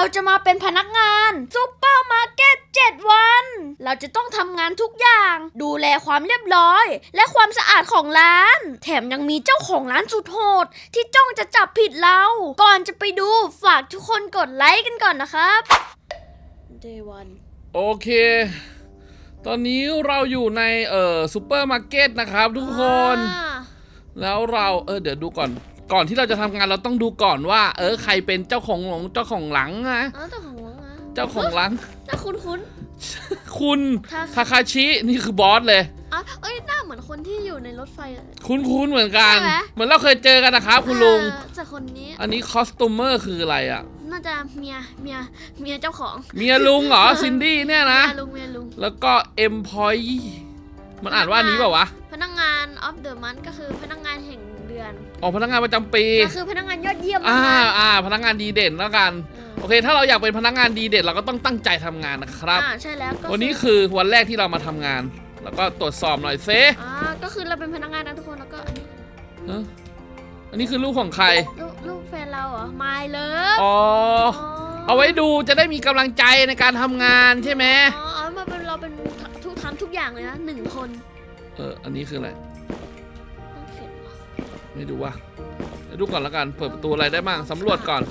เราจะมาเป็นพนักงานซูเปอร์มาร์เก็ต7วัน เราจะต้องทำงานทุกอย่าง ดูแลความเรียบร้อย และความสะอาดของร้าน แถมยังมีเจ้าของร้านสุดโหด ที่จ้องจะจับผิดเรา ก่อนจะไปดูฝากทุกคนกดไลค์กันก่อนนะครับ Day one โอเค ตอนนี้เราอยู่ในเอ่อซูเปอร์มาร์เก็ตนะครับทุกคนอ่าแล้วเราเออเดี๋ยวดูก่อน ก่อนที่เราจะทำงานเราต้องดูก่อนว่า เออใครเป็นเจ้าของหลงเจ้าของหลังนะอ๋อเจ้าของร้านนะเจ้าของหลัง น่าคุ้นคุ้นคุณทาทาคาชินี่คือบอสเลยๆอะเอ้ยหน้าเหมือนคนที่อยู่ในรถไฟอะ คุณคุณเหมือนกัน ใช่ไหม เหมือนเราเคยเจอกันนะครับคุณลุง เออแต่คนนี้อันนี้คอสตูมเมอร์คืออะไรอะ น่าจะเมียเมียเมียเจ้าของเมียลุงเหรอซินดี้เนี่ยนะ เมียลุงเมียลุง แล้วก็เอ็มพอยมันอ่านว่าอันนี้เปล่าวะ พนักงาน of the month ก็คือพนักงานแห่งเดือนออกพนักงานประจำปีก็คือพนักงานยอดเยี่ยมอ่านะคะอ่า พนักงานดีเด่นแล้วกันเอโออเค ถ้าเราอยากเป็นพนักงานดีเด่นเราก็ต้องตั้งใจทำงานนะครับ อ่าใช่แล้วก็วันนี้คือวันแรกที่เรามาทำงาน แล้วก็ตรวจสอบหน่อยเซอ่าก็คือเราเป็นพนักงานนะทุกคนแล้วก็อันนี้เอ้ออันนี้คือลูกของใคร ลูกลูกแฟนเราเหรอ my love อ๋อ เอาไว้ดูจะได้มีกำลังใจในการทำงานใช่ไหมอ๋อเอามาเป็นเราเป็นทุกทำทุกอย่างเลยนะหนึ่งคน เออ อันนี้คืออะไร ไม่ดูว่ะเดี๋ยวดูก่อนแล้วกัน เปิดประตูอะไรได้บ้างสำรวจก่อน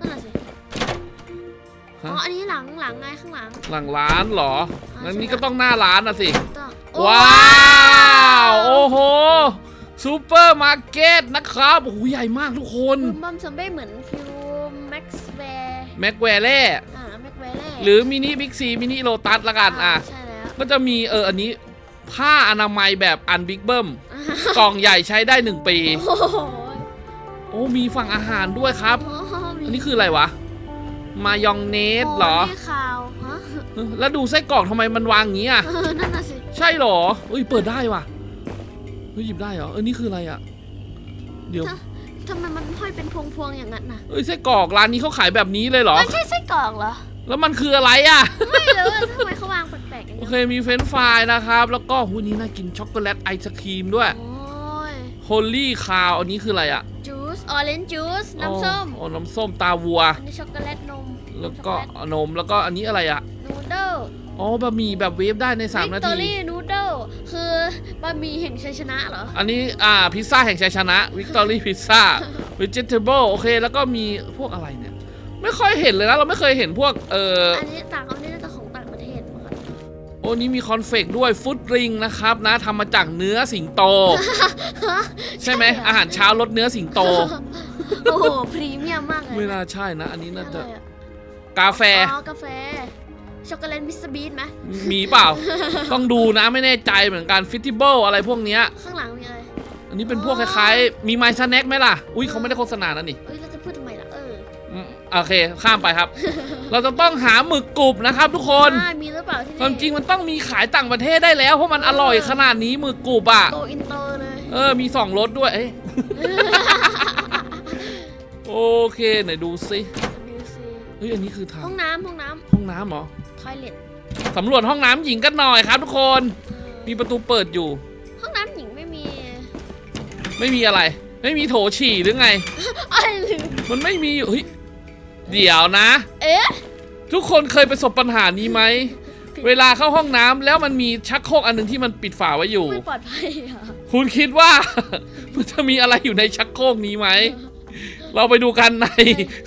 นั่นแหละสิอ๋ฮะออันนี้หลังหลังไงข้างหลังหลังร้านเหรองั้นนี่ก็ต้องหน้าร้านนะสิ ต้องว้าว โอ้โหซูเปอร์มาร์เก็ตนะครับโอ้โหใหญ่มากทุกคนบุมบัมซัมเบ้เหมือนฟิวแม็กซ์แวร์แม็กแวร์เล่อ่าแม็กแวร์แร่หรือมินิบิ๊กซีมินิโลตัสละกันอะ ใช่แล้วก็จะมีเอออันนี้ ผ้าอนามัยแบบอันบิ๊กเบิ้ม กล่องใหญ่ใช้ได้1ปี โอ้โหโอ้มีฝั่งอาหารด้วยครับโอ้โหมีอันนี้คืออะไรวะ มายองเนสเหรอโนี่ข่าวฮะเออแล้วดูไส้กรอกทำไมมันวางอย่างนี้อะ เออนั่นน่ะสิใช่เหรอเอ้ยเปิดได้ว่ะเฮ้ยหยิบได้เหรอ เออนี่คืออะไรอะ เดี๋ยว ทำไมมันห้อยเป็นพวงๆอย่างนั้นน่ะเอ้ยไส้กรอกร้านนี้เขาขายแบบนี้เลยเหรอ มันใช่ไส้กรอกเหรอ แล้วมันคืออะไรอะ ไม่รู้อะทำไมเขาวางแปลกๆอย่างโอนี้นเคมีเฟรนช์ฟรายนะครับ แล้วก็หูนี่น่ากินช็อกโกแลตไอศครีมด้วยโอ้ยโฮลี่คาวอันนี้คืออะไรอะจูสออเรนจ์จูสน้ำส้มอ๋อน้ำส้มตาวัว อันนี้ช็อกโกแลตนมแล้วก็นมแล้วก็อันนี้อะไรอะนูเดิลอ๋อบะหมี่แบบเวฟได้ใน3นาวิกตอทีรี่นูเดิลคือบะหมี่แห่งชัยชนะเหรอ อันนี้อ่าพิซซ่าแห่งชัยชนะวิกตอรี่พิซซ่า v ิ g เ t เบิลโอเค แล้วก็มีพวกอะไรเนี่ย ไม่ค่อยเห็นเลยนะเราไม่เคยเห็นพวกเอ่ออันนี้ต่างอันนี้น่าจะของต่างประเทศมั้งคะโอ้นี้มีคอนเฟกด้วยฟุตริงนะครับนะทำมาจากเนื้อสิงโต ใช่ไหมใช่เหรออาหารเช้ารสเนื้อสิงโต โอ้โหพรีเมียมมากเลยไม่น่าใช่นะ อันนี้น่าจะอะไรอะกาแฟอ๋อกาแฟช็อกโกแลตมิสเตอร์บีทไหมมีเปล่า ต้องดูนะไม่แน่ใจเหมือนกันฟิตติเบิลอะไรพวกเนี้ยข้างหลังมีอะไรอันนี้เป็นพวกคล้ายๆ มีไมซ์แน็คไหมล่ะ อุ้ยเขาไม่ได้โฆษณานะนี่เอ้ยเรา โอเคข้ามไปครับ เราจะต้องหาหมึกกรุบนะครับทุกคนอ่ามีหรือเปล่าที่ความจริงมันต้องมีขายต่างประเทศได้แล้ว เพราะมันอร่อยขนาดนี้หมึกกรุบอะ โตอินเตอร์เลย เออ มีสองรสด้วยเอ๊ะโอเคไหนดูซิดูสิเฮ้ยอันนี้คือทางห้องน้ำห้องน้ห้องน้ำเหรอำทอยเล็ตสำรวจห้องน้ำหญิงกันหน่อยครับ ทุกคน มีประตูเปิดอยู่ ห้องน้ำหญิงไม่มีไม่มีอะไร ไม่มีโถฉี่หรือไงอะไรลืมมันไม่มีอยู่เฮ้ย เดี๋ยวนะ เอ๊ะ ทุกคนเคยประสบปัญหานี้ไหม เวลาเข้าห้องน้ำแล้วมันมีชักโครกอันหนึงที่มันปิดฝาไว้อยู่ ไม่ปลอดภัยอะคุณคิดว่า มันจะมีอะไรอยู่ในชักโครกนี้ไหม เราไปดูกันใน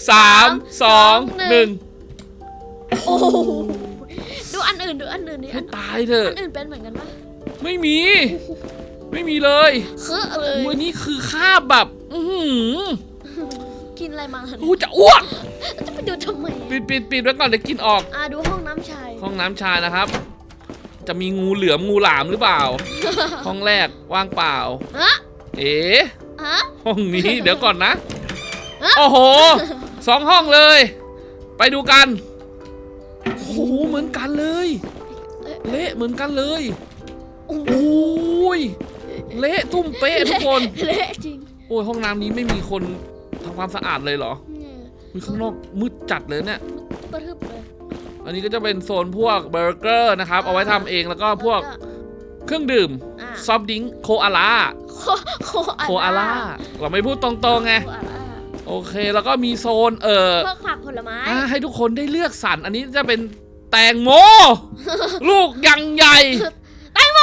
สามสองหนึ่งโอ้โหดูอันอื่นดูอันอื่นนี่ให้อันตายเถอะ อันอื่นเป็นเหมือนกันปะไม่มี ไม่มีเลยคือเลยวันนี้คือคาบแบบ อือหือ กินอะไรมาโอ้จะอ้วกแล้วจะไปดูทำไมปิดปิดปิดไว้ก่อนเดี๋ยวกินออก อ่าดูห้องน้ำชาย ห้องน้ำชายนะครับ จะมีงูเหลือมงูหลามหรือเปล่า ห้องแรกว่างเปล่า ฮะ เอ๋ฮะ ห้องนี้เดี๋ยวก่อนนะฮะโอ้โหสองห้องเลย ไปดูกันโอ้โหเหมือนกันเลยเอ๊ะเละเหมือนกันเลยโอ้โหโอ้ยเละตุ้มเป๊ะทุกคน เละจริง โอ้ยห้องน้ำนี้ไม่มีคน ทำความสะอาดเลยเหรอเนี่ยมีข้างนอกมืดจัดเลยเนี่ยกระทึบเลยอันนี้ก็จะเป็นโซนพวกเบอร์เกอร์นะครับ เอาไว้ทำเองแล้วก็พวกแล้วเครื่องดื่มอ่าซอฟต์ดริงก์โคอาล่าโคโคโคอาล่าเราไม่พูดตรงๆไงโคอาล่าโอโอเคแล้วก็มีโซนเออพวกผักผลไม้อ่าให้ทุกคนได้เลือกสรรอันนี้จะเป็นแตงโม ลูกยังใหญ่แตงโม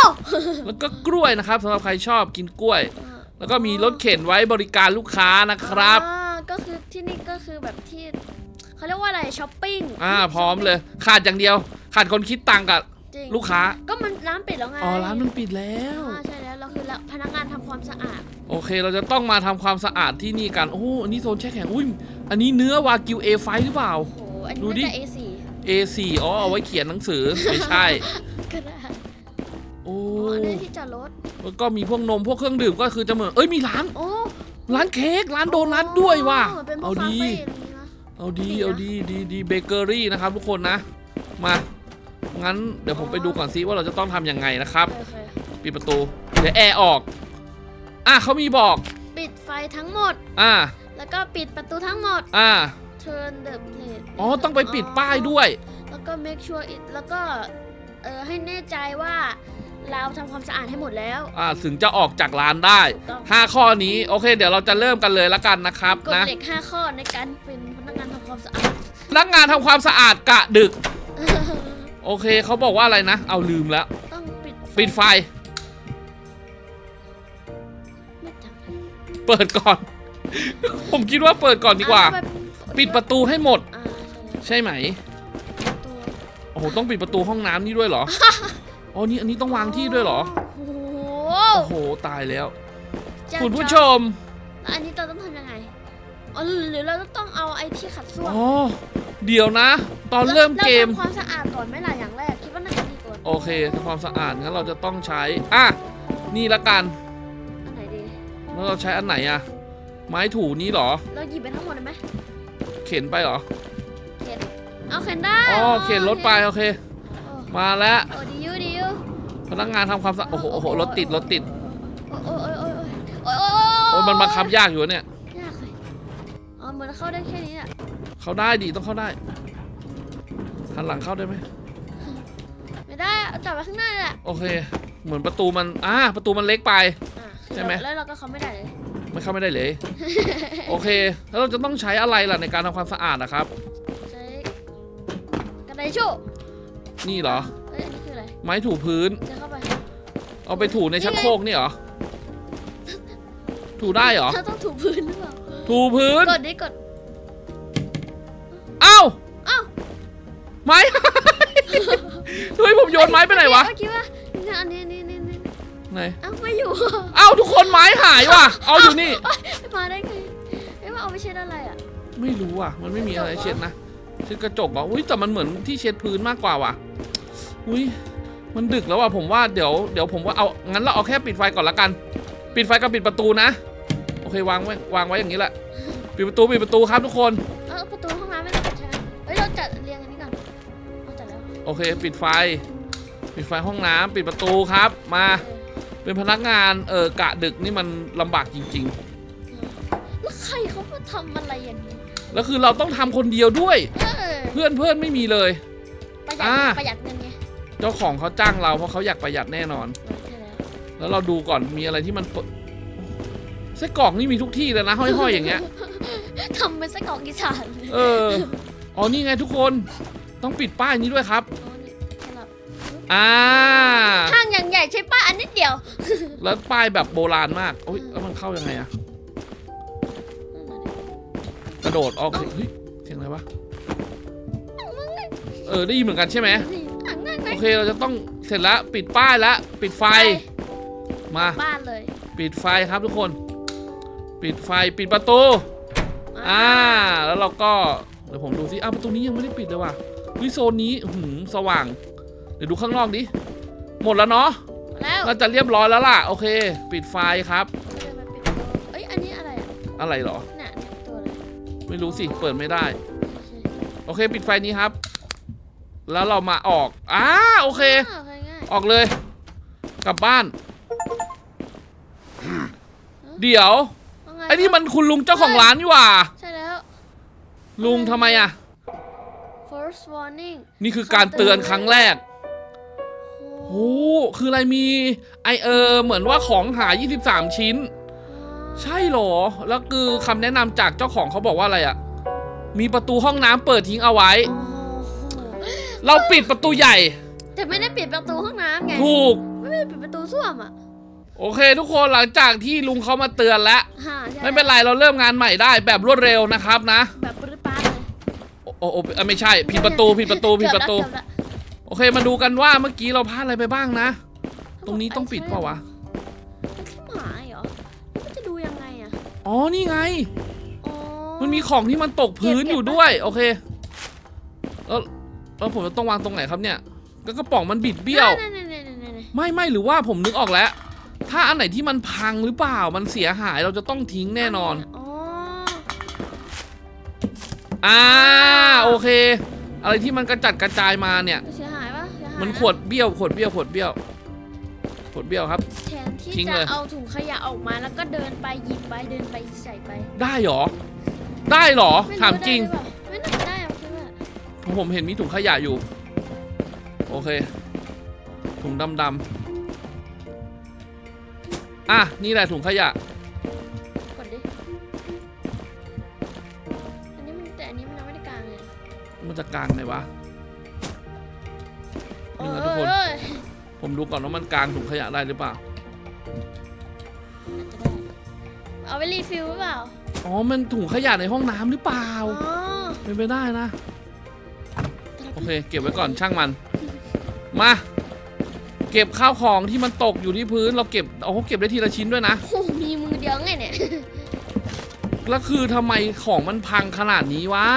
แล้วก็กล้วยนะครับสำหรับใครชอบกินกล้วย แล้วก็มีรถเข็นไว้บริการลูกค้านะครับ อ่าก็คือที่นี่ก็คือแบบที่เขาเรียกว่าอะไรช้อปปิ้งอ่าพร้อมเลย ขาดอย่างเดียว ขาดคนคิดตังค์กับจริงลูกค้า ก็มันร้านปิดแล้วไงอ๋อร้านมันปิดแล้ว อ่าใช่แล้วเราคือละพนักงานทำความสะอาดโอเค เราจะต้องมาทำความสะอาดที่นี่กัน โอ้อันนี้โซนแช่แข็ง อุ้ย อันนี้เนื้อวากิว A5 หรือเปล่า โอ้โหอันดูนี้ดิ น่าจะ A4 A4 อ๋อ เอาไว้เขียนหนังสือ ไม่ใช่ ก็ได้ โอ้อ๋ออันนี้ที่จอดรถ แล้วก็มีพวกนมพวกเครื่องดื่มก็คือจะเหมือนเอ้ยมีร้าน โอ้ร้านเค้กร้านโดนัทด้วยว่ะอ๋อเป็นพวเอากคาดีเฟ่อะไรอย่างงี้นะ เอาดีดีนะเอาดี ดีดีเบเกอรี่นะครับทุกคนนะ มา งั้นเดี๋ยวผมไปดูก่อนซิว่าเราจะต้องทำยังไงนะครับ โอเค ปิดประตู เดี๋ยวแอร์ออก อะเขามีบอก ปิดไฟทั้งหมด อ่าแล้วก็ปิดประตูทั้งหมด อ่า turn the plate อ๋อ ต้องไปปิดป้ายด้วย แล้วก็ make sure it แล้วก็ เออให้แน่ใจว่า เราทำความสะอาดให้หมดแล้ว อ่าถึงจะออกจากร้านได้ ถูกต้อง 5 ข้อนี้โอเค เดี๋ยวเราจะเริ่มกันเลยละกันนะครับกฎนะเหล็ก 5 ข้อในการเป็นพนักงานทำความสะอาดพนักงานทำความสะอาดกะดึกโอเคเขาบอกว่าอะไรนะ เอาลืมแล้ว ต้องปิดปิดไฟไม่ทำเปิดก่อน ผมคิดว่าเปิดก่อนดีกว่า อะแบบปิดประตูให้หมด อ่าใช่ไหม ใช่ตัวโอ้โหต้องปิดประตูห้องน้ำนี่ด้วยเหรอ อ๋อนี่อันนี้ต้องวางที่ด้วยเหรอ โอ้โหโอ้โหตายแล้วจะคุณผู้ชมแล้วอันนี้เราต้องทำยังไงอ๋อหรือเราต้องเอาไอ้ที่ขัดส้วมอ๋อ เดี๋ยวนะ ตอนเริ่มเกม ราทำความสะอาดก่อนไหมล่ะอย่างแรกคิดว่าน่าจะดีกว่าโอเคทำความสะอาดงั้นเราจะต้องใช้ อะ นี่ละกัน อันไหนดีแล้วเราใช้อันไหนอะไม้ถูนี้เหรอ เราหยิบไปทั้งหมดเลยไหมเข็นไปเหรอ เข็นเอาเข็นได้อ๋อเข็นรถไปโอเคโอ้ มาแล้วโอ้ดีอยู่ดีอยู่พนักงานทำความสะอาดโอ้โหโอ้โหรถติดรถติดโอ้ยโอ้ยโอ้ยโอ้ยโอ้ยโอ้ยมันบังคับยากอยู่เนี่ยยากเลยอ๋อเหมือนเข้าได้แค่นี้อะเข้าได้ดิต้องเข้าได้หันหลังเข้าได้ไหมไม่ได้เอาจับไว้ข้างหน้าแหละโอเค เหมือนประตูมันอ่าประตูมันเล็กไป อะใช่ไหม แล้วเราก็เข้าไม่ได้เลยไม่เข้าไม่ได้เลย โอเค แล้วเราจะต้องใช้อะไรล่ะในการทำความสะอาดนะครับ ใช้กระไดโชว์ นี่เหรอ เอ้ยอันนี้คืออะไรไม้ถูพื้นเดินเข้าไปเอาไปถูในชักโครกนี่เหรอ ถูได้เหรอเราต้องถูพื้นหรือเปล่าถูพื้น กดดิกดเอ้า อ้าวไม้ เฮ้ยผมโยนไม้ไปไหนวะ เมื่อกี้ว่าเนี่ยอันนี้นี่นี่นี่ไหน เอ้าไม่อยู่เอ้าทุกคนไม้หายว่ะ เอาอยู่นี่ มาได้ไงเอ้ยว่าเอาไปเช็ดอะไรอะ ไม่รู้อะ มันไม่มีอะไรเช็ดนะ เช็ดกระจกเหรออุ้ยแต่มันเหมือนที่เช็ดพื้นมากกว่าว่ะ อุ้ยมันดึกแล้วว่ะผมว่าเดี๋ยวเดี๋ยวผมว่าเอางั้นเราเอาแค่ปิดไฟก่อนละกัน ปิดไฟกับปิดประตูนะ โอเควางไว้วางไว้อย่างนี้แหละปิดประตูปิดประตูครับทุกคน เออประตูห้องน้ำไม่ได้ปิดใช่ไหมเฮ้ยเราจัดเรียงอันนี้ก่อนเอาจัดแล้วโอเค ปิดไฟ ปิดไฟห้องน้ำปิดประตูครับ มาเป็นพนักงานเออกะดึกนี่มันลำบากจริงแล้วใครเขามาทำอะไรอย่างนี้ๆ แล้วคือเราต้องทำคนเดียวด้วย เออเพื่อนเพื่อนไม่มีเลย ประหยัดอ่า ประหยัดเงินไงเจ้าของเขาจ้างเราเพราะเขาอยากประหยัดแน่นอนใช่แล้วแล้วเราดูก่อนมีอะไรที่มันเปิดไส้กรอกนี่มีทุกที่เลยนะ ห้อยๆอย่างเงี้ย ทำเป็นไส้กรอกอีสานเลยเอออ๋อนี่ไงทุกคนต้องปิดป้ายนี้ด้วยครับอ๋อนี่สลับอ่า ห้างอย่างใหญ่ใช่ป้าอันนิดเดียว แล้วป้ายแบบโบราณมากโอ้ยแล้วมันเข้ายังไงอะก ระโดดออกเฮ้ยเสียงอะไรวะเออได้ยินเหมือนกันใช่ไหมนี่ห่างง่ายไหมโอเคเราจะต้องเสร็จแล้วปิดป้ายแล้วปิดไฟมาบ้านเลยปิดไฟครับทุกคน ปิดไฟปิดประตูอ่าแล้วเราก็เดี๋ยวผมดูซิอ้าวประตูนี้ยังไม่ได้ปิดเลยว่ะวิโซนนี้อื้อหือสว่าง เดี๋ยวดูข้างนอกดิหมดแล้วเนาะแล้วน่าจะเรียบร้อยแล้วล่ะ โอเค ปิดไฟครับเดินไปปิดประตูเอ้ยอันนี้อะไรอะอะไรเหรอ ไม่รู้สิ เปิดไม่ได้โอเคโอเค ปิดไฟนี้ครับ แล้วเรามาออกอ่าโอเคอ่าง่ายออกเลย กลับบ้าน เดี๋ยวๆว่าไงไอ้นี่มันคุณลุงเจ้าของร้านนี่หว่า ใช่แล้ว ลุงทำไมอะ first warning นี่คือการเตือนครั้งแรกโอ้โอ้คืออะไรมี ไอเออ เหมือนว่าของหาย23 ชิ้นอ ใช่เหรอ แล้วคือคำแนะนำจากเจ้าของเขาบอกว่าอะไรอะมีประตูห้องน้ำเปิดทิ้งเอาไว้โอ้โหเราปิดประตูใหญ่ แต่ไม่ได้ปิดประตูห้องน้ำไง ถูก ไม่ได้ปิดประตูส้วมอะโอเค ทุกคนหลังจากที่ลุงเขามาเตือนแล้วฮ่าใช่ไม่เป็นไรเราเริ่มงานใหม่ได้แบบรวดเร็วนะครับนะ แบบปรื้ดป้าดเลยโอ้โอ้โอ้เอ้ยไม่ใช่ ผิดประตูผิดประตูผิดประตูเกือบแล้วโอเคมาดูกันว่าเมื่อกี้เราพลาดอะไรไปบ้างนะ ตรงนี้ต้องปิดเปล่าวะ อะอ๋อนี่ไง อ๋อมันมีของที่มันตกพื้นอยู่ด้วยโอเคแล้วแล้วผมจะต้องวางตรงไหนครับเนี่ยก็กระป๋องมันบิดเบี้ยวนั่นนั่นนั่นนั่นนั่นไม่ไม่หรือว่าผมนึกออกแล้ว ถ้าอันไหนที่มันพังหรือเปล่ามันเสียหายเราจะต้องทิ้งแน่นอน อ๋อ อ่าโอเค อะไรที่มันกระจัดกระจายมาเนี่ย เสียหายปะเสียหายมันนะขวดเบี้ยวขวดเบี้ยวขวดเบี้ยวขวดเบี้ยวครับ แทน ที่ทิ้งจะเลย เอาถุงขยะออกมาแล้วก็เดินไปหยิบไปเดินไปใส่ไปได้เหรอ ได้เหรอไถามจริง ได้หอเปล่าไม่น่าจะได้อะคิดว่าผมเห็นมีถุงขยะอยู่ โอเค ถุงดำดำอะ นี่แหละถุงขยะ กดดิอันนี้มันแต่อันนี้มันยังไม่ได้กลางเลยมันจะกลางไหนวะ นี่นะทุกคน เอ้ยผมดูก่อนว่ามันกลางถุงขยะได้หรือเปล่า อาจจะได้เอาไปรีฟิลหรือเปล่าอ๋อ มันถุงขยะในห้องน้ำหรือเปล่า อ๋อเป็นไปได้นะ โอเค เก็บไว้ก่อนช่างมัน มา เก็บข้าวของที่มันตกอยู่ที่พื้น เราเก็บเอาเก็บได้ทีละชิ้นด้วยนะ โอ้โหมีมือเดียวไงเนี่ยแล้วคือทำไมของมันพังขนาดนี้วะ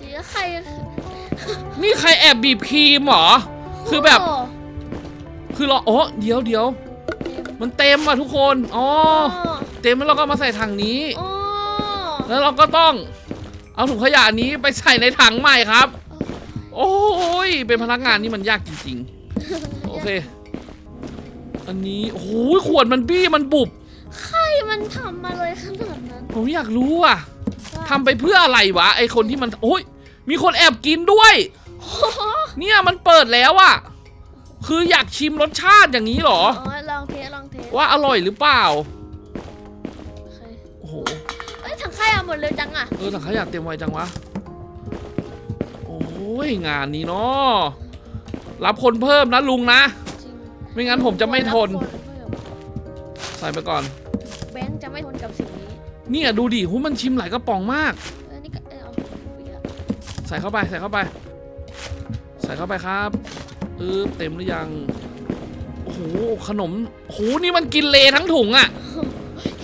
ทีละใครนี่ใครแอบบีบครีมเหรอ คือแบบโอ้คือเราโอ้เดี๋ยวเดี๋ยว มันเต็มอะทุกคน อ๋อ เต็มแล้วเราก็เอามาใส่ถังนี้ โอ้แล้วเราก็ต้องเอาถุงขยะนี้ไปใส่ในถังใหม่ครับ โอ้ย เป็นพนักงานนี่มันยากจริงๆ โอเค อันนี้ โอ้โหขวดมันบี้มันบุบ ใครมันทำมาเลยขนาดนั้นผมอยากรู้อะว่าทำไปเพื่ออะไรวะไอคนที่มันโอ้ย มีคนแอบกินด้วยโอ้โหเนี่ยมันเปิดแล้วอะคืออยากชิมรสชาติอย่างนี้เหรออ๋อ ว่าอร่อยหรือเปล่า โอเคโอ้โห เอ้ยถังขยะหมดเลยจังอะ เออถังขยะเต็มไวจังวะ โอ้ยงานนี้เนาะรับคนเพิ่มนะลุงนะ จริงไม่งั้นผมจะไม่ทนคเพิ่มใส่ไปก่อน แบงค์จะไม่ทนกับสิ่งนี้เนี่ยดูดิหูมันชิมหลายกระป๋องมาก เออนี่ก็เออเอาไปเยอะใส่เข้าไปใส่เข้าไป ใส่เข้าไปครับเออเต็มหรือยังโอ้โหขนมโอ้โหนี่มันกินเลทั้งถุงอะ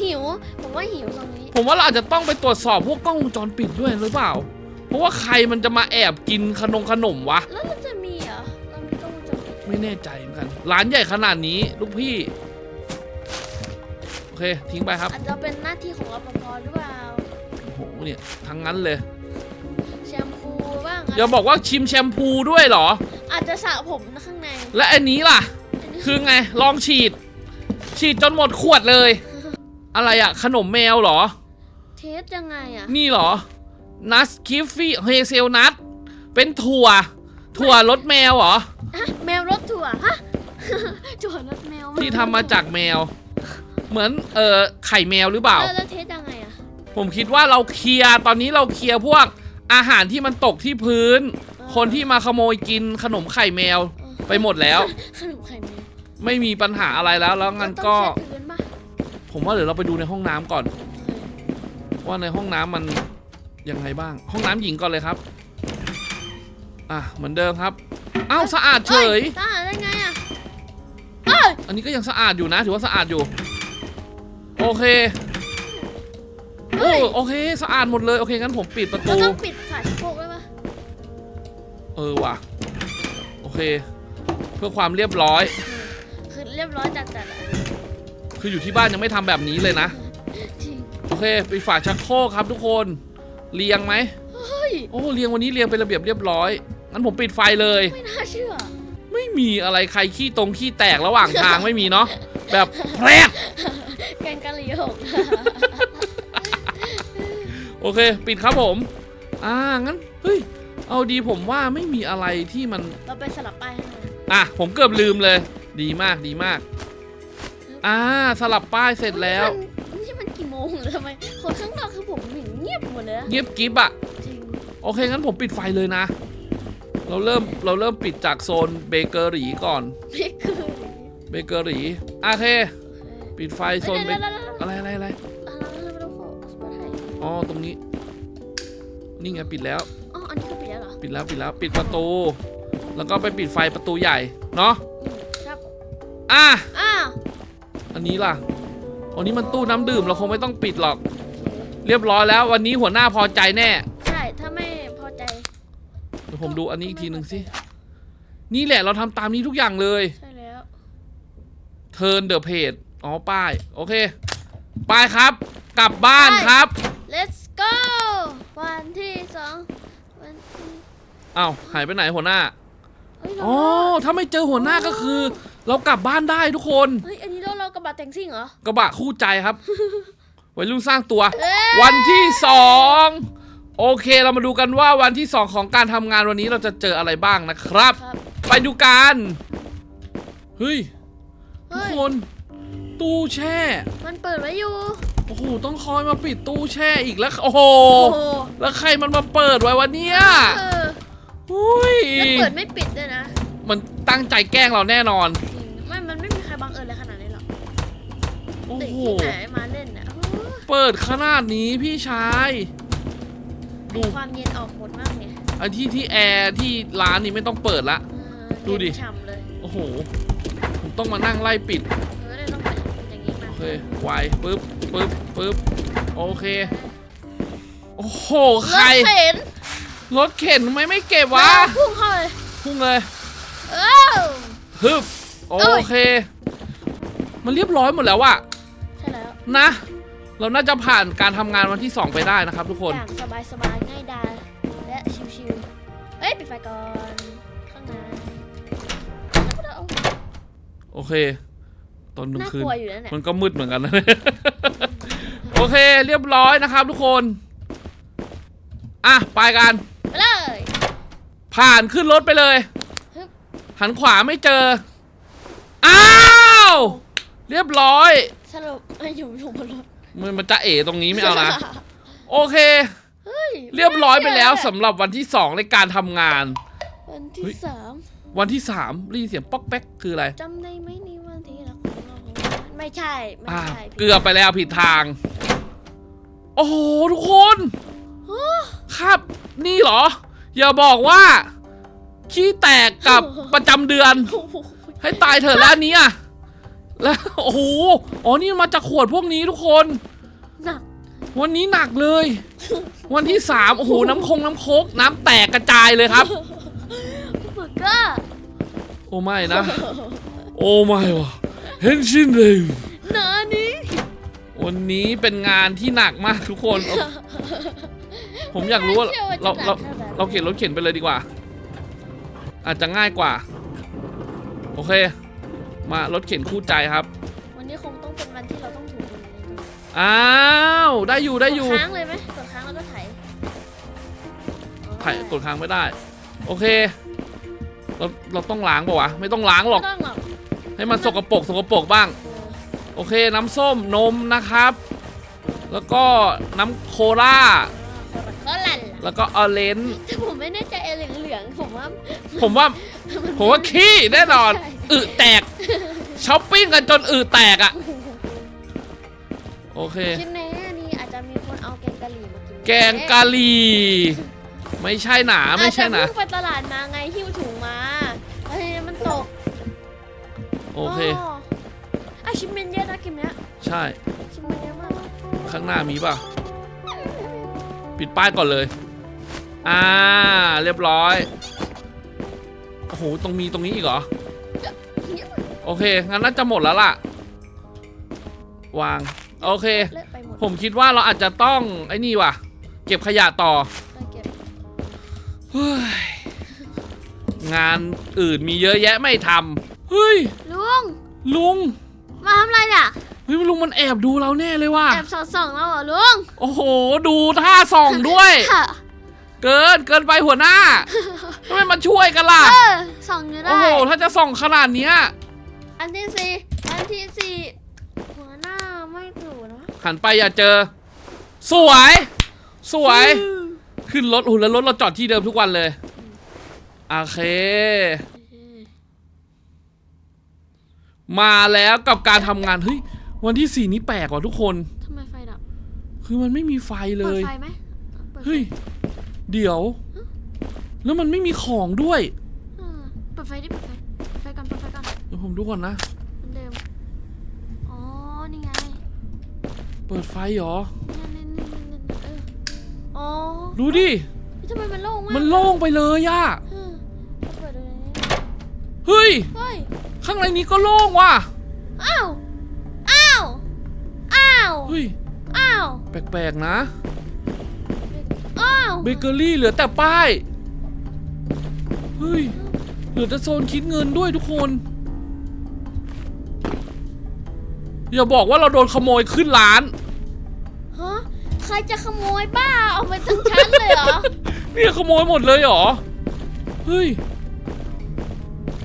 หิวผมว่าหิวตรงนี้ผมว่าเราอาจจะต้องไปตรวจสอบพวกกล้องวงจรปิดด้วยหรือเปล่า เพราะว่าใครมันจะมาแอบกินขนมขนมวะ แล้วเราจะมีเหรอเรามีกล้องวงจรปิดไม่แน่ใจเหมือนกันร้านใหญ่ขนาดนี้ลูกพี่โอเค ทิ้งไปครับอาจจะเป็นหน้าที่ของรปภหรือเปล่าโอ้โหเนี่ยทั้งนั้นเลย แชมพูบ้างอย่าบอกว่าชิมแชมพูด้วยเหรอ อาจจะสระผมข้างใน และอันนี้ล่ะอันนี้ คือไง ลองฉีด ฉีดจนหมดขวดเลย อะไรอะขนมแมวเหรอ เทสยังไงอะนี่เหรอ นัสคิฟฟี่เฮเซลนัทเป็นถั่ว ถั่วรสแมวเหรอ ฮะแมวรสถั่วฮะ ถั่วรสแมวที่ทำมาจากแมว เหมือนเอ่อไข่แมวหรือเปล่าเออแล้วเทสยังไงอะผมคิดว่าเราเคลียร์ตอนนี้เราเคลียร์พวกอาหารที่มันตกที่พื้น คนที่มาขโมยกินขนมไข่แมวไปหมดแล้ว ขนมไข่แมว ไม่มีปัญหาอะไรแล้ว แล้วงั้นก็ต้องเช็ดพื้นปะผมว่าเดี๋ยวเราไปดูในห้องน้ำก่อน ว่าในห้องน้ำมันยังไงบ้าง ห้องน้ำหญิงก่อนเลยครับ อะเหมือนเดิมครับเอ้าสะอาดเฉยตาได้ไงอะเอ้ยอันนี้ก็ยังสะอาดอยู่นะ ถือว่าสะอาดอยู่ โอเคโอ้โอเค สะอาดหมดเลยโอเคงั้นผมปิดประเราตู ต้องปิดฝาชักโครกด้วยปะเออว่ะ โอเค เพื่อความเรียบร้อยคือ เรียบร้อยจัดจัดๆอะคืออยู่ที่บ้านยังไม่ทำแบบนี้เลยนะ จริงโอเคปิดฝาชักโครกครับทุกคน เรียงไหม เฮ้ยโอ้ เรียงวันนี้เรียงเป็นระเบียบเรียบร้อย งั้นผมปิดไฟเลย ไม่น่าเชื่อ ไม่มีอะไรใครขี้ตรงขี้แตกระหว่างทางไม่มีเนาะ แบบแพรบแกงกะหรี่หกโอเค ปิดครับผม อ่า งั้น เฮ้ย เอาดีผมว่าไม่มีอะไรที่มัน เราไปสลับป้ายให้หน่อยอะ ผมเกือบลืมเลย ดีมากดีมาก อ่าสลับป้ายเสร็จแล้ว นี่มันกี่โมงงเลยทำไมคนข้างนอกคือผมหนิงเงียบหมดเลยอะเงียบกิ๊บอะจริงโอเคงั้นผมปิดไฟเลยนะ เราเริ่มเราเริ่มปิดจากโซนเบเกอรี่ก่อนไม่คือเบเกอรี่โอเค ปิดไฟโซนเบเดี๋ยวๆๆๆอะไรอะไรอะไรอ่าเราไม่ต้องโฟกัสไปไหนอ๋อตรงนี้ นี่ไงปิดแล้ว อ๋ออันนี้คือปิดแล้วเหรอ ปิดแล้วปิดแล้วปิดประตู แล้วก็ไปปิดไฟประตูใหญ่เนาะอืมครับ อะอ้าวอันนี้ล่ะอันนี้มันตู้น้ำดื่มเราคงไม่ต้องปิดหรอก เรียบร้อยแล้ว วันนี้หัวหน้าพอใจแน่ใช่ถ้าไม่พอใจเดี๋ยวผมดูอันนี้อีกทีหนึ่งสิ นี่แหละเราทำตามนี้ทุกอย่างเลย ใช่แล้ว Turn the page อ๋อป้าย โอเคป้ายครับ กลับบ้านไปครับ let's go วันที่สองวันที่อ้าวหายไปไหนหัวหน้า เฮ้ยเราอ๋อถ้าไม่เจอหัวหน้าก็คือ เรากลับบ้านได้ทุกคนเฮ้ยอันนี้เราเรากระบะแต่งซิ่งเหรอกระบะคู่ใจครับวัยรุ่นสร้างตัวเอ้ยวันที่สองโอเคเรามาดูกันว่าวันที่สองของการทำงานวันนี้เราจะเจออะไรบ้างนะครับครับไปดูกันเฮ้ยทุกเฮ้ยคนตู้แช่ มันเปิดไว้อยู่ โอ้โห ต้องคอยมาปิดตู้แช่อีกแล้ว โอ้โหโอ้โหแล้วใครมันมาเปิดไว้วันเนี้ยเอออุ้ยแล้วเปิดไม่ปิดด้วยนะ มันตั้งใจแกล้งเราแน่นอนจริงไม่มัน เด็กโหที่ไหนมาเล่นน่ะโอ้โหเปิดขนาดนี้พี่ชาย ดู ความเย็นออกหมดมากเนี่ยไอันที่ที่แอร์ที่ร้านนี้ไม่ต้องเปิดละ เออดูดิ เย็นฉ่ำเลยโอ้โห ผมต้องมานั่งไล่ปิด เออเลยต้องเป็นอย่างนี้มาโอเคไวปึ๊บปึ๊บปึ๊บโอเค โอ้โห ใคร รถเข็นรถเข็นทำไมไม่เก็บวะแล้วพุ่งเข้าเลยพุ่งเลย เออ ฮึบโอเค มันเรียบร้อยหมดแล้วอะใช่แล้ว นะ เราน่าจะผ่านการทำงานวันที่ 2 ไปได้นะครับทุกคน อย่างสบายสบายๆง่ายดายและชิวๆเอ้ยปิดไฟก่อนข้างในแล้วก็เอาโอเค ตอนกลางน่าคืกนลัวอยู่นั่นแหละมันก็มืดเหมือนกันนะ โอเค เรียบร้อยนะครับทุกคน อะ ไปกัน ไปเลย ผ่านขึ้นรถไปเลย ฮึบ หันขวาไม่เจอ อ้าว เรียบร้อย สรุปไม่อยู่อยู่บนรถมันมันจะเอ๋ตรงนี้ไม่เอานะ โอเคเฮ้ยเรียบร้อยไปแล้วม่น่าเชื่สำหรับวันที่2ในการทำงาน วันที่เฮ้ยสามวันที่3ได้ยินเสียงป๊อกแป๊กคืออะไรจำได้ไหมนี่วันที่เราของเราไม่ใช่ ไม่อ่าใช่เกือบไปแล้วผิดทาง โอ้โห ทุกคนครับนี่เหรอ อย่าบอกว่า ขี้แตกกับประจำเดือนโอ้โหให้ตายเถอะร้านนี้อะ แล้วโอ้โหอ๋อนี่มาจากขวดพวกนี้ทุกคน หนักวันนี้หนักเลย วันที่สามโอ้โหน้ำคงน้ำโคกน้ำแตกกระจายเลยครับโอ้ my god โอ้ไม่นะ โอ้ไม่วะเห็นชินเลยหนานี้วันนี้เป็นงานที่หนักมากทุกคนเอาผมอยากรู้ว่าเราเราเราเข็นรถเข็นไปเลยดีกว่า อาจจะง่ายกว่า โอเค มารถเข็นคู่ใจครับ วันนี้คงต้องเป็นวันที่เราต้องถูกคนนี้อ้าวได้อยู่ได้อยู่กค้างเลยไหมกดค้างแล้วก็ไถถ่ายกดค้างไม่ได้ โอเค เราเราต้องล้างป่าวะไม่ต้องล้างหรอกไม่ต้องหรอกให้มันสกปรกสกปรกบ้าง เออโอเค น้ำส้มนมนะครับ แล้วก็น้ำโคลาก็หลั่นแล้วก็ออเรนจ์แต่ผมไม่แน่ใจไอ้เหลืองๆผมว่าผมว่า ผมว่าขี้แน่นอนใช่อึแตก ช้อปปิ้งกันจนอึแตกอะ่ะ โอเค ชิ้นแน่นี่อาจจะมีคนเอาแกงกะหรี่มากินแกงกะหรี่ไม่ใช่หนาไม่ใช่หนาอาจจะเพิ่งไปตลาดมาไงหิ้วถุงมาแล้วทีนี้มันตกโอเคอะชิ้นเมนเยอะนะกิมเนี้ยใช่ชิ้นเมนเยอะมากข้างหน้ามีป่ะ ปิดป้ายก่อนเลย อ่า เรียบร้อยโอ้โหตรงมีตรงนี้อีกเหรอเยอะ โอเค งั้นน่าจะหมดแล้วล่ะ วาง โอเค เลอะไปหมดผมคิดว่าเราอาจจะต้องไอ้นี่ว่ะ เก็บขยะต่อเออเก็บเฮ้ยงานอื่นมีเยอะแยะไม่ทำเฮ้ย ลุง ลุง มาทำอะไรเนี่ยเฮ้ยลุงมันแอบดูเราแน่เลยว่ะ แอบสอดส่องเราเหรอลุงโอ้โห ดูท่าส่องด้วย ค่ะเกิน เกินไปหัวหน้า ทำไมมาช่วยกันล่ะ เออส่องอยู่ได้โอ้โห ถ้าจะส่องขนาดเนี้ย อันที่สี่อันที่สี่หัวหน้าไม่อยู่นะหันไปอย่าเจอ สวย สวย ขึ้นรถโอ้โหแล้วรถเราจอดที่เดิมทุกวันเลยโอเค มาแล้วกับการทำงานเฮ้ยวันที่สี่นี้แปลกว่ะทุกคน ทำไมไฟดับ คือมันไม่มีไฟเลเปิดย ไฟไหมปิดไฟเฮ้ย เดี๋ยว แล้วมันไม่มีของด้วย เออเปิดไฟดิเปิดไฟ ผมดูก่อนนะ เหมือนเดิม อ๋อ นี่ไงเปิดไฟเหรอ นี่นี่นี่นี่นี่เอออ๋อดูดิ เฮ้ยทำไมมันโล่งมากมันโล่งไปเลยอะเออเปิดดูในนี้เฮ้ย เฮ้ย ข้างในนี้ก็โล่งว่ะ อ้าว อ้าว อ้าว เฮ้ย อ้าว แปลกๆนะ อ้าวเบเกอรี่เหลือแต่ป้าย เฮ้ย เหลือแต่โซนคิดเงินด้วยทุกคน อย่าบอกว่าเราโดนขโมยขึ้นร้าน ฮะใครจะขโมยบ้าเอาไปทั้งชั้นเลยเหรอ เนี่ยขโมยหมดเลยเหรอ เฮ้ย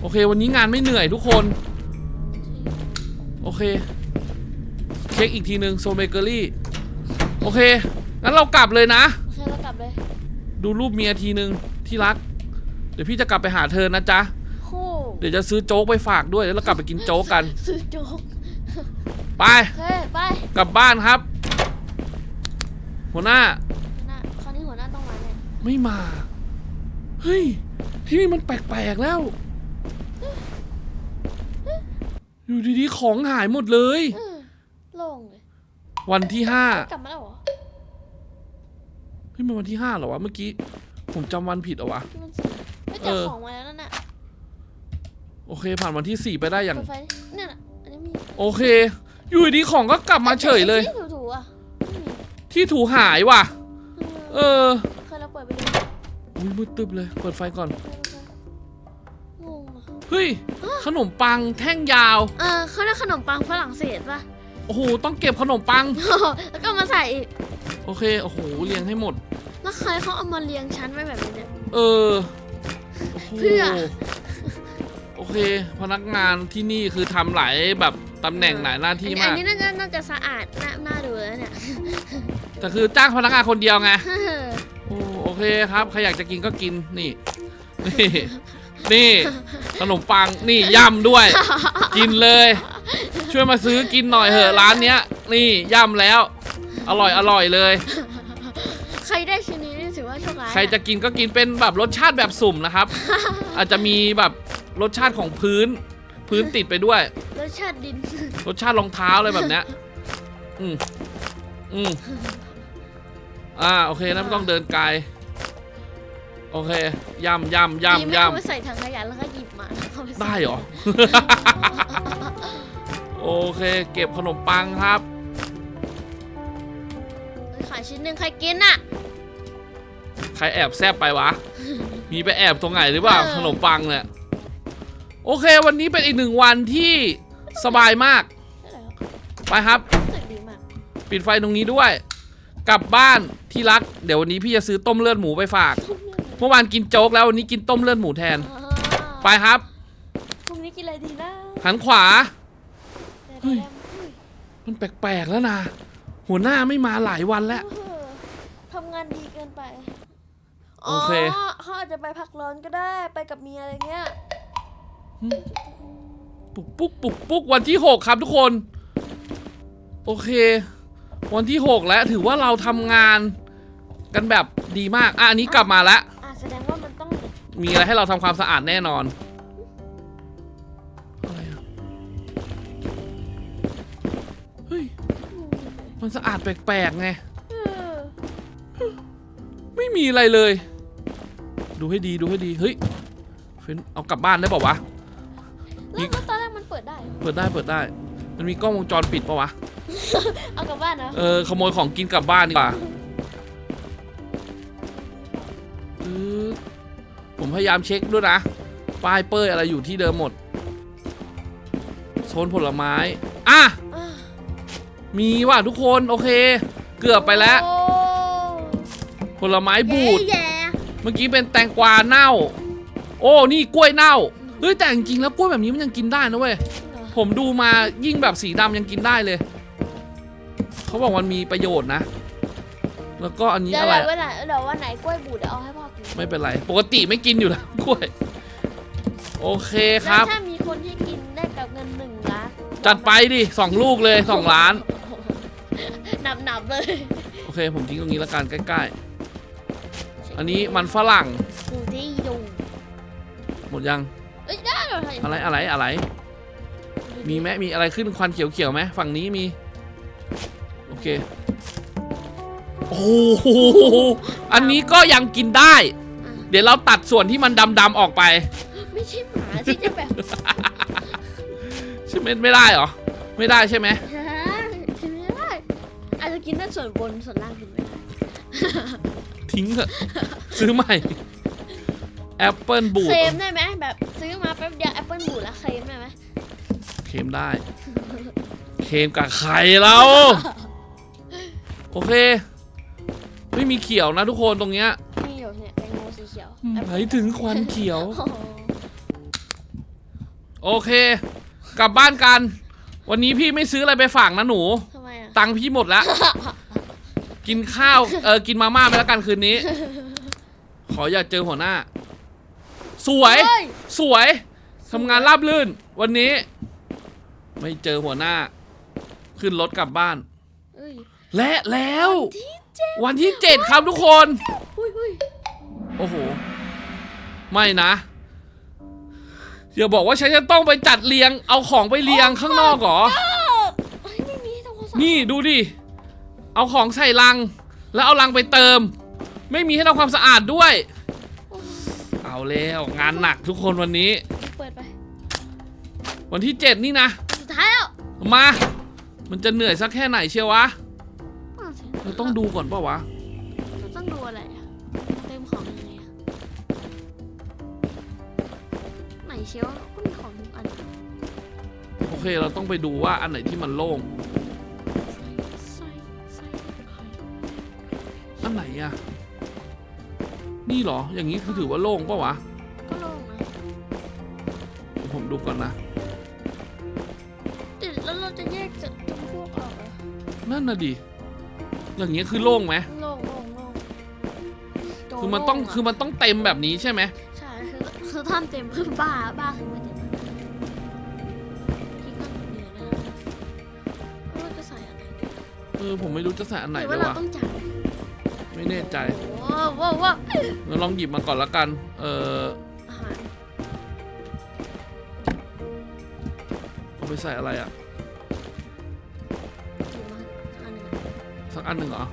โอเค วันนี้งานไม่เหนื่อยทุกคน โอเค เช็คอีกทีหนึ่งโซเบเกอรี่ โอเค งั้นเรากลับเลยนะ โอเคเรากลับเลยดูรูปเมียทีหนึ่งที่รัก เดี๋ยวพี่จะกลับไปหาเธอนะจ๊ะ โอ้เดี๋ยวจะซื้อโจ๊กไปฝากด้วยแล้วเรากลับไปกินโจ๊กกัน ซื้อโจ๊ก ไปเฮ้ยไปกลับบ้านครับ หัวหน้า หัวหน้าคราวนี้หัวหน้าต้องมาเนี่ยไม่มา เฮ้ย ที่นี่มันแปลกๆแล้ว อยู่ดีๆของหายหมดเลยเออโล่งเลยวันที่ห้า กลับมาแล้วเหรอเฮ้ยมันวันที่ห้าเหรอวะเมื่อกี้ ผมจำวันผิดเหรอวะ ที่มันเสียไม่เอจับอของมาแล้วนั่นน่ะโอเค ผ่านวันที่สี่ไปได้อย่าง เปิดไฟดิเนี่ยน่ะอันนี้มี โอเค อยู่ดีๆของก็กลับมาเฉยเลย ที่ถูๆอะไม่มีที่ถูหายว่ะ เออเคยเราเปิดไปดูอุ้ยมืดตึบเลย เปิดไฟก่อน งงอะเฮ้ย ขนมปังแท่งยาว เออเขาเรียกขนมปังฝรั่งเศสป่ะ โอ้โห ต้องเก็บขนมปัง แล้วก็มาใส่อีกโอเค โอ้โห เรียงให้หมด แล้วใครเขาเอามาเรียงชั้นไว้แบบนี้เนี่ย เออโอ้โหเพื่อ โอเค พนักงานที่นี่คือทำหลายแบบ ตำแหน่งหลายหน้าที่อัมากนนี้น่าจะน่าจะสะอาดน่าน่าดูแล้วเนี่ย แต่คือจ้างพนักงานคนเดียวไง โอ้โอเคครับ ใครอยากจะกินก็กินนี่ นี่ นี่ขนมปังนี่ย่ำด้วย กินเลย ช่วยมาซื้อกินหน่อยเหอะร้านเนี้ย นี่ย่ำแล้ว อร่อยอร่อยเลย ใครได้ชิ้นนี้นี่ถือว่าโชคร้ายใครจะกินก็กินเป็นแบบรสชาติแบบสุ่มนะครับ อาจจะมีแบบรสชาติของพื้น พื้นติดไปด้วย รสชาติดินรสชาติรองเท้าอะไรแบบเนี้ยอืมอืมอ่าโอเคนะไม่ต้องเดินไกล โอเคย่ำย่ำดีย่ำไม่เอาไปย่ำใส่ถังขยะแล้วก็หยิบมาเอาปใส่ได้เหรอ โอเค เก็บขนมปังครับเฮ้ยขายชิ้นหนึ่งใครกินอะใครแอบแซบไปวะ มีไปแอบตรงไหนหรือเปล่าเออขนมปังเนี่ย โอเค วันนี้เป็นอีกหนึ่งวันที่สบายมากได้แล้วไปครับรู้สึกดีมากปิดไฟตรงนี้ด้วย กลับบ้านที่รัก เดี๋ยววันนี้พี่จะซื้อต้มเลือดหมูไปฝาก เมื่อวานกินโจ๊กแล้ววันนี้กินต้มเลือดหมูแทนอ่าไปครับ พรุ่งนี้กินอะไรดีนะหันขวา เฮ้เฮ้ยยมันแปลกๆแล้วนะ หัวหน้าไม่มาหลายวันแล้ว ทำงานดีเกินไปโอเค เขาอาจจะไปพักร้อนก็ได้ ไปกับเมียอะไรเงี้ย ปุกปุ๊กปุกปุ๊กวันที่หกครับทุกคน โอเค วันที่หกแล้วถือว่าเราทำงานกันแบบดีมากอะอันนี้กลับมาแล้วอะแสดงว่ามันต้องมีอะไรให้เราทำความสะอาดแน่นอนอะไรอะเฮ้ยมันสะอาดแปลกๆไงเออไม่มีอะไรเลย ดูให้ดีดูให้ดีเฮ้ยเฟนเอากลับบ้านได้เปล่าวะ แล้วแล้วตอนแรกมันเปิดได้ เปิดได้เปิดได้ มันมีกล้องวงจรปิดปะวะ เอากลับบ้านนะเออขโมยของกินกลับบ้านดีกว่าตึ๊ดผมพยายามเช็คด้วยนะ ป้ายเป้ยอะไรอยู่ที่เดิมหมด โซนผลไม้ อะ อะมีว่ะทุกคนโอเค เกือบไปแล้ว โอ้ผลไม้บูดแย่เมื่อกี้เป็นแตงกวาเน่า โอ้ นี่กล้วยเน่า เฮ้ยแต่จริงๆแล้วกล้วยแบบนี้มันยังกินได้นะเว้ยๆผมดูมายิ่งแบบสีดำยังกินได้เลย เขาบอกมันมีประโยชน์นะ แล้วก็อันนี้เดี๋ยวอะไรเดี๋ยวอะวันไหนเดี๋ยววันไหนกล้วยบูดเดี๋ยวเอาให้พ่อกินไม่เป็นไร ปกติไม่กินอยู่แล้วกล้วย โอเคครับ แล้วถ้ามีคนที่กินได้กับเงินหนึ่งล้านจัดไปดิสองลูกเลยสองล้าน หนับหนับๆเลยโอเค ผมทิ้งตรงนี้แล้วกันใกล้ๆ อันนี้มันฝรั่ง ดูที่ดูหมดยัง เอ้ยได้เหรออะไรอะไรอะไร มีไหมมีอะไรขึ้นควันเขียวๆไหมฝั่งนี้มี โอเค โอ้โห อันนี้ก็ยังกินได้อะเดี๋ยวเราตัดส่วนที่มันดำๆออกไป ไม่ใช่หมาที่จะแบบใช่ไหมไม่ได้เหรอ ไม่ได้ใช่ไหมฮะกินไม่ได้ อาจจะกินได้ส่วนบนส่วนล่างกินไม่ได้ ทิ้งเถอะซื้อใหม่ แอปเปิลบูดเคลมได้ไหมแบบซื้อมาแป๊บเดียวแอปเปิลบูดแล้วเคลมได้ไหมเคลมได้ เคลมกับใครเราโอเค ไม่มีเขียวนะทุกคนตรงเนี้ยนี่อยู่เนี่ยแตงโมสีเขียวหมายถึงควันเขียวโอ้โหโอเค กลับบ้านกัน วันนี้พี่ไม่ซื้ออะไรไปฝากนะหนูทำไมอะตังค์พี่หมดแล้ว กินข้าวเออกินมาม่าไปแล้วกันคืนนี้ ขออยากเจอหัวหน้า สวย เฮ้ย สวยทำงานราบลื่น วันนี้ ไม่เจอหัวหน้า ขึ้นรถกลับบ้าน เอ้ยและแล้ว ที่เจ็ดวันที่เจ็ดครับทุกคน อุ้ยอุ้ยโอ้โห ไม่นะอย่าบอกว่าฉันจะต้องไปจัดเรียง เอาของไปเรียงข้างนอกเหรอ เอ้ยไม่มีต้องโทรศัพท์นี่ดูดิ เอาของใส่ลัง แล้วเอาลังไปเติม ไม่มีให้ทำความสะอาดด้วย เอาแล้วงานหนักทุกคนวันนี้ เปิดไป วันที่เจ็ดนี่นะ สุดท้ายแล้วมา มันจะเหนื่อยสักแค่ไหนเชียววะอ้าวสิเราต้องดูก่อนเปล่าวะ เราต้องดูอะไรอะเต็มของยังไงอะไหนเชียวก็มีของทุกอันอะโอเคเราต้องไปดูว่าอันไหนที่มันโล่ง ใส่ใส่ใส่ไข่อันไหนอะ นี่เหรอ อย่างนี้คือถือว่าโล่งเปล่าวะ ก็โล่งนะเดี๋ยวผมดูก่อนนะเดี๋ยวแล้วเราจะแยกจากจำพวกออกเหรอนั่นน่ะดิ อย่างนี้คือโล่งไหม โล่งโล่งโล่งโจคือมันต้องโล่ะคือมันต้องเต็มแบบนี้ใช่ไหม ใช่คือคือท่านเต็มคือบ้าบ้าคือไม่เต็มพี่ก็เหนื่อยแล้วนะแล้วเราจะใส่อะไรดีเออผมไม่รู้จะใส่อันไหนหรือเลว่ายเราวะต้องจับไม่แน่ใจ ว้าวว้าวว้าวงั้นลองหยิบมาก่อนละกัน เอออาหารเอาไปใส่อะไรอะกินมาอันหนึ่งสักอันหนึ่งเหรอ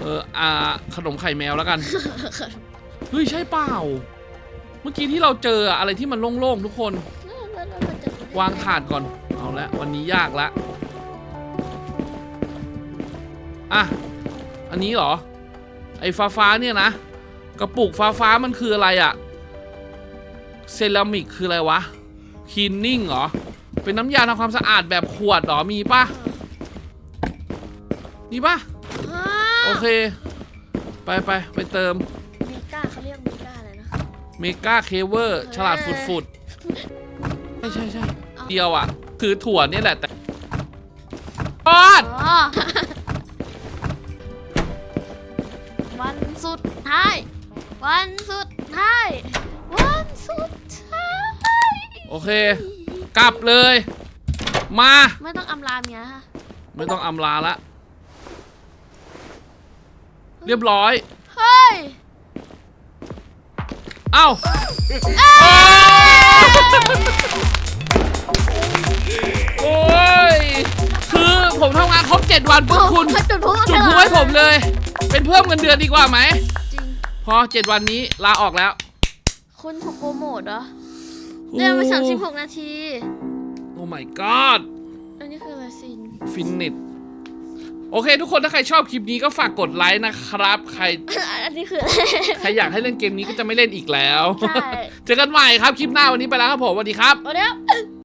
เอออ่าขนมไข่แมวแล้วกัน เฮ้ย ใช่เปล่า เมื่อกี้ที่เราเจออะอะไรที่มันโล่งๆทุกคน แล้วแล้วมันจะวางถาดก่อน เอาละวันนี้ยากละ อะ อันนี้เหรอ ไอ้ฟ้าฟ้าๆเนี่ยนะ กระปุกฟ้าฟ้าๆมันคืออะไรอะเซรามิกคืออะไรวะคลีนนิ่งเหรอ เป็นน้ำยาทำความสะอาดแบบขวดเหรอมีปะมีปะอ่าโอเค ไปไปไปเติมมีก้าเขาเรียกมีก้าอะไรนะเมกาเคเวอร์ฉลาดฝุดๆใช่ใช่ใช่เดียวอะ คือถั่วเนี่ยแหละแต่ทอด เค กลับเลย มา ไม่ต้องอำลาเมียฮะไม่ต้องอำลาละ เรียบร้อย เฮ้ย เอ้าโอ้ย คือผมทำงานครบเจ็ดวันปุ๊บคุณ จุดพลุจุดพลุให้ผมเลย เป็นเพิ่มเงินเดือนดีกว่าไหม จริง พอเจ็ดวันนี้ลาออกแล้ว คุณถูกโปรโมทเหรอ เดินมาสามสิบหกนาทีโอ้ my god อันนี้คืออะไรซินฟินนิตโอเค ทุกคนถ้าใครชอบคลิปนี้ก็ฝากกดไลค์นะครับ ใครอันนี้คืออะไรใครอยากให้เล่นเกมนี้ก็จะไม่เล่นอีกแล้ว ใช่เจอกันใหม่ครับคลิปหน้าวันนี้ไปแล้วครับผมสวัสดีครับ เอาเดี๋ยว